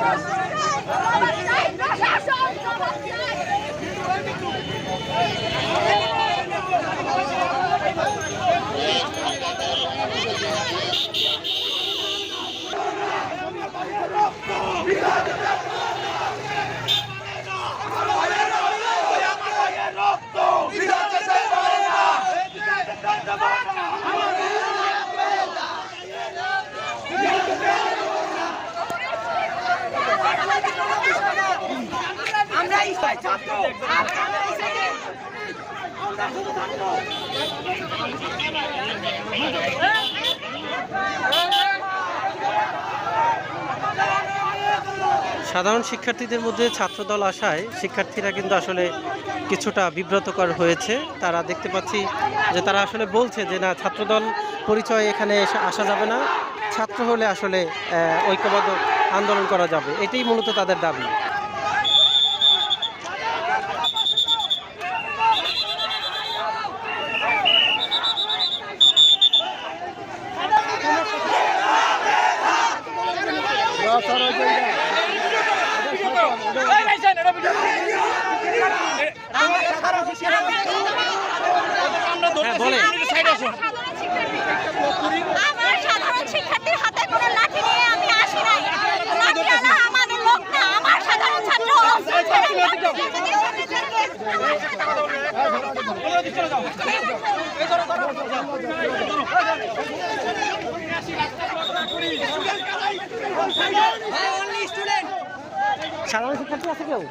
Because of সাধারণ শিক্ষার্থীদের মধ্যে ছাত্রদল আসায় শিক্ষার্থীরা কিন্তু আসলে কিছুটা বিব্রতকর হয়েছে। তারা দেখতে পাচ্ছি যে তারা আসলে বলছে যে, না, ছাত্রদল পরিচয় এখানে এসে আসা যাবে না। ছাত্র হলে আসলে ঐক্যবদ্ধ আন্দোলন করা যাবে। এটাই মূলত তাদের দাবি। আমার সাধারণ শিক্ষার্থীর হাতে কোনো লাঠি নিয়ে আমি আসি নাই লাঠিওয়ালা আমাদের লোক না আমার সাধারণ ছাত্র অস্ত্র ছেড়ে আমার সাধারণ সাধারণ শিক্ষার্থী আছে কেউ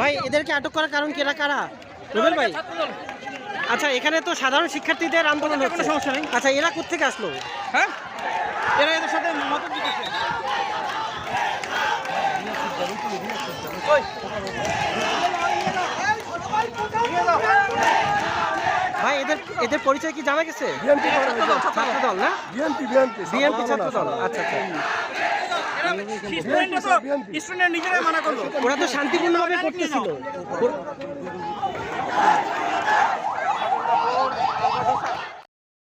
ভাই এদেরকে আটক করার কারণ কি? এরা কারা? রুবেল ভাই। আচ্ছা এখানে তো সাধারণ শিক্ষার্থীদের আন্দোলন হচ্ছে। সমস্যা নেই আচ্ছা এরা কোথেকে আসলো? হ্যাঁ? এরা এদের সাথে মত দিতেছে ভাই এদের পরিচয় কি জানা গেছে? না? বিএনপি আচ্ছা আচ্ছা। ওরা তো শান্তিপূর্ণভাবে করতেছিল।